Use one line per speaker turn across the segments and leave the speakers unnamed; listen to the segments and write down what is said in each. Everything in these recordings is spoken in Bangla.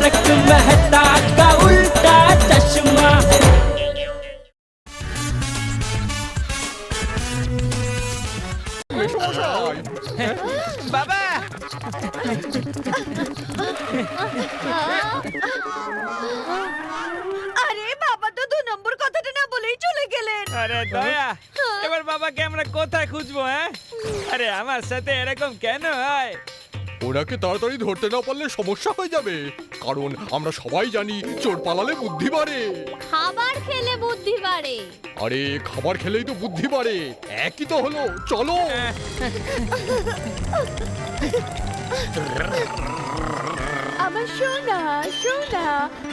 तारक मेहता का उल्टा चश्मा
বাবা
আরে বাবা তো দু নম্বর কথাটা না বলেই চলে গেলেন
আরে দয়া এবার বাবাকে আমরা কোথায় খুঁজবো হ্যাঁ আরে আমার সাথে এরকম কেন হয়
ওনাকে তাড়াতাড়ি ধরতে না পারলে সমস্যা হয়ে যাবে। কারণ আমরা সবাই জানি চোর পালালে বুদ্ধি বাড়ে।
খাবার খেলে বুদ্ধি বাড়ে।
আরে খাবার খেলেই তো বুদ্ধি বাড়ে। একই তো হলো চলো।
আমার সোনা সোনা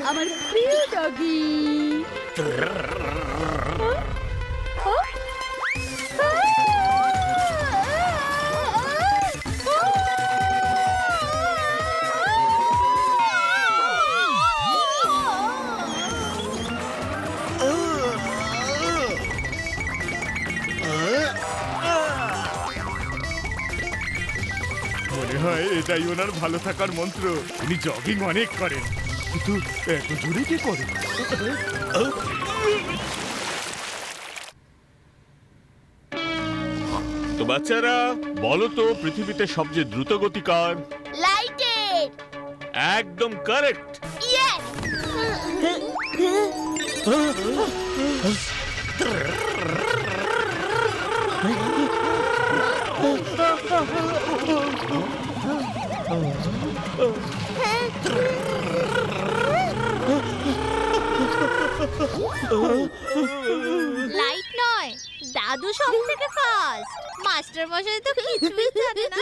আমার প্রিয় ডগি
হয় এটাই ওনার ভালো থাকার মন্ত্র। উনি জগিং অনেক করেন। কিন্তু এত জোরে কে করে? তো বাচ্চারা বলো তো পৃথিবীতে সবচেয়ে দ্রুত গতিকার
লাইটের
একদম কারেক্ট
ইয়েস লাইট নয় দাদু সব থেকে ফাস্ট মাস্টার মশাই তো কিছুই জানে না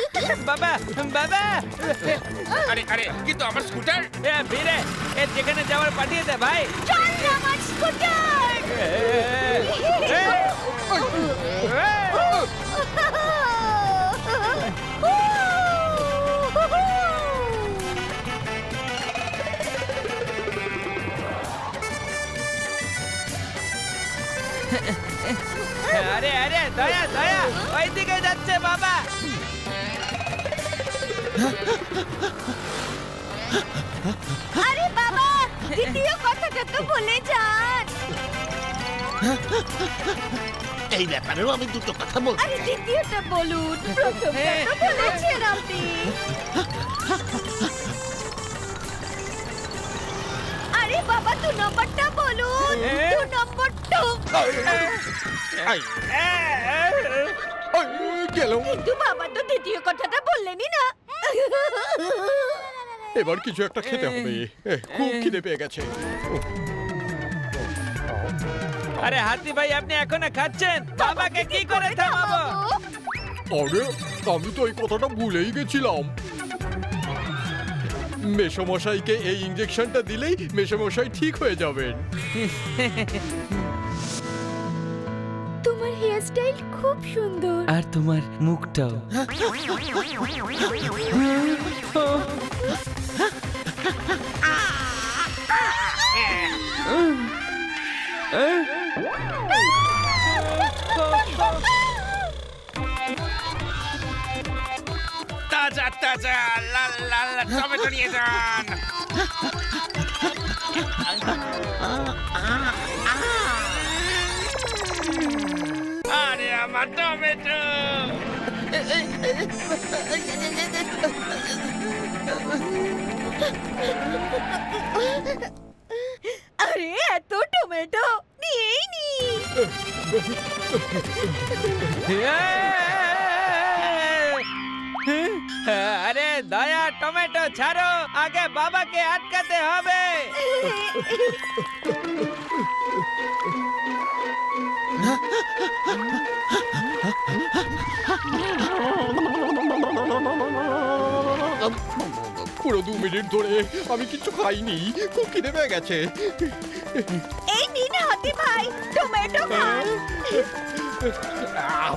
বাবা বাবা
আরে আরে কিন্তু আমার স্কুটার
এ ফিরে এ যেখানে যাওয়ার পাঠিয়ে দে ভাই
চল না আমার স্কুটার
দয়া দয়া ওই দিকে যাচ্ছে বাবা।
আরে বাবা দ্বিতীয় কথাটা তো বলে যান।
এই ব্যাপারেও আমি দুটো কথা বলতে
আরে
চাই।
দ্বিতীয়টা বলুন প্রথমটা তো বলেছেন আপনি। আরে বাবা দু নম্বরটা বলুন দু নম্বরটা।
এই, গেলাম।
কিন্তু বাবা তো দ্বিতীয় কথাটা বললেনই না।
এবার কিছু একটা খেতে হবে। খুব খিদে পেয়ে গেছে।
আরে হাতি ভাই আপনি এখনও খাচ্ছেন? বাবাকে কি করে থামাবো?
আরে আমি তো এই কথাটা ভুলেই গেছিলাম। মেসমশাইকে এই ইঞ্জেকশনটা দিলেই মেসমশাই ঠিক হয়ে যাবেন।
স্টাইল খুব সুন্দর।
আর তোমার মুখটাও।
তাজা তাজা লাল লাল টমেটো নিয়ে যান। আরে আমার টমেটো
আরে এত টমেটো নিয়েই নি
আরে দয়া টমেটো ছাড়ো আগে বাবাকে আটকাতে হবে
পুরো দু মিনিট ধরে আমি কিছু খাইনি। খুব খিদে পেয়ে গেছে।
এই নিন হাতি ভাই টমেটো
আহ,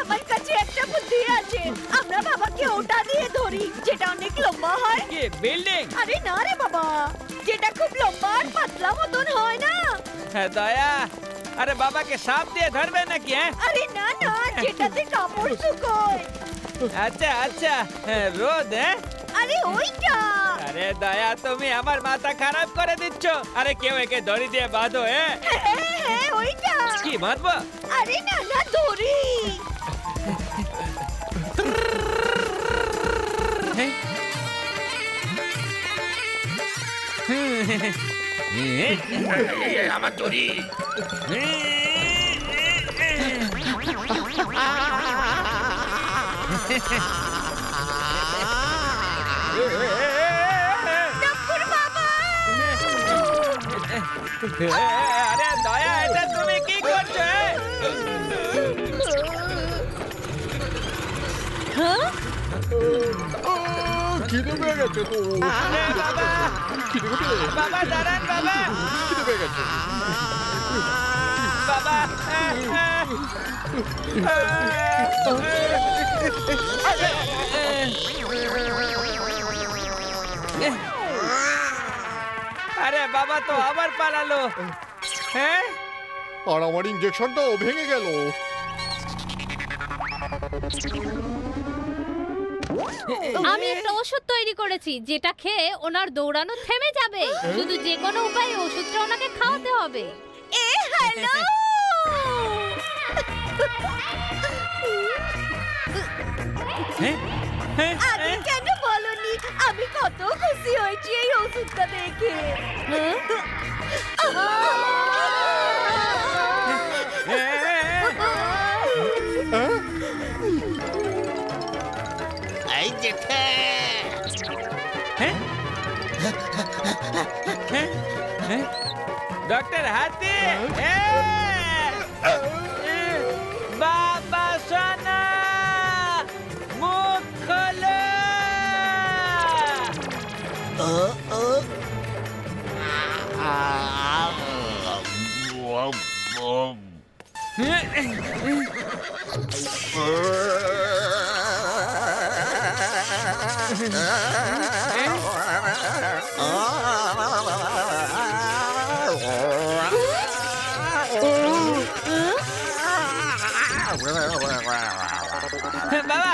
আমার কাছে একটা বুদ্ধি আছে। আমরা বাবাকে ওটা দিয়ে ধরি যেটা অনেক লম্বা হয়।
কি বিল্ডিং?
আরে না রে বাবা যেটা খুব লম্বা আর পাতলা মতন হয় না।
হ্যাঁ দয়া। আরে বাবাকে সাপ দিয়ে ধরবে নাকি হ্যাঁ?
আরে না না যেটাতে কাপড় শুকোয়।
আচ্ছা আচ্ছা হ্যাঁ, রোদ হ্যাঁ
আরে ওইটা
আরে দয়া তুমি আমার মাথা খারাপ করে দিচ্ছ আরে কেউ একে দড়ি দিয়ে বাঁধো হ্যাঁ
হ্যাঁ হ্যাঁ ওইটা
কি বাঁধবো
আরে না না দড়ি
হ্যাঁ?
আমার দড়ি
টপ্পুর বাবা
আরে দয়া এটা তুমি কি করছ বাবা দাঁড়ান বাবা বাবা। আরে বাবা তো আবার পালালো। হ্যাঁ?
আর আমার ইঞ্জেকশনটাও ভেঙে গেল।
আমি একটা ওষুধ তৈরি করেছি যেটা খেয়ে ওনার দৌড়ানো থেমে যাবে। শুধু যে কোনো উপায়ে ওষুধটা ওনাকে খাওয়াতে হবে।
এ হ্যালো
হ্যাঁ? হ্যাঁ?
আগে কেন বলনি আমি কত খুশি হয়েছি এই ওষুধটা দেখে
এই জেঠে
ডক্টর হাতি এ! বাবা সোনা মুখ খোলো বাবা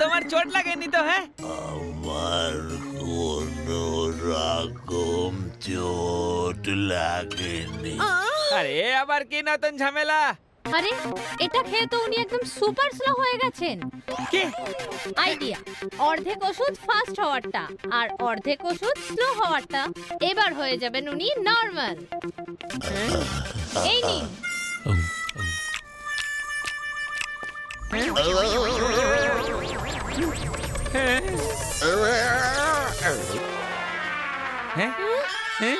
তোমার চোট লাগেনি তো হ্যাঁ?
আমার কোনো রকম চোট লাগেনি।
আরে আবার কি নতুন ঝামেলা?
আরে এটা খেয়ে তো উনি একদম সুপার স্লো হয়ে গেছেন।
কি?
আইডিয়া অর্ধেক ওষুধ ফাস্ট হওয়ারটা আর অর্ধেক ওষুধ স্লো হওয়ারটা। এবার হয়ে যাবেন উনি নর্মাল। এই নিন।
হ্যাঁ? হ্যাঁ?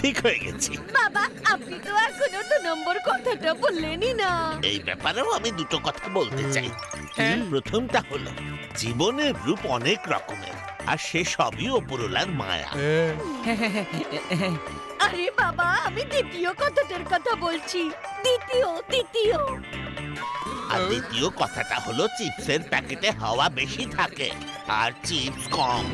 ঠিক হয়ে গেছি।
বাবা আপনি তো এখনও দু নম্বর কথাটা বললেনই না।
এই ব্যাপারেও আমি দুটো কথা বলতে চাই। প্রথমটা হলো জীবনের রূপ অনেক রকমের আর সে সবই ওপরওয়ালার মায়া।
আরে বাবা আমি দ্বিতীয় কথাটার কথা বলছি। দ্বিতীয় দ্বিতীয়।
আর দ্বিতীয় কথাটা হলো চিপসের প্যাকেটে হাওয়া বেশি থাকে আর চিপস কম।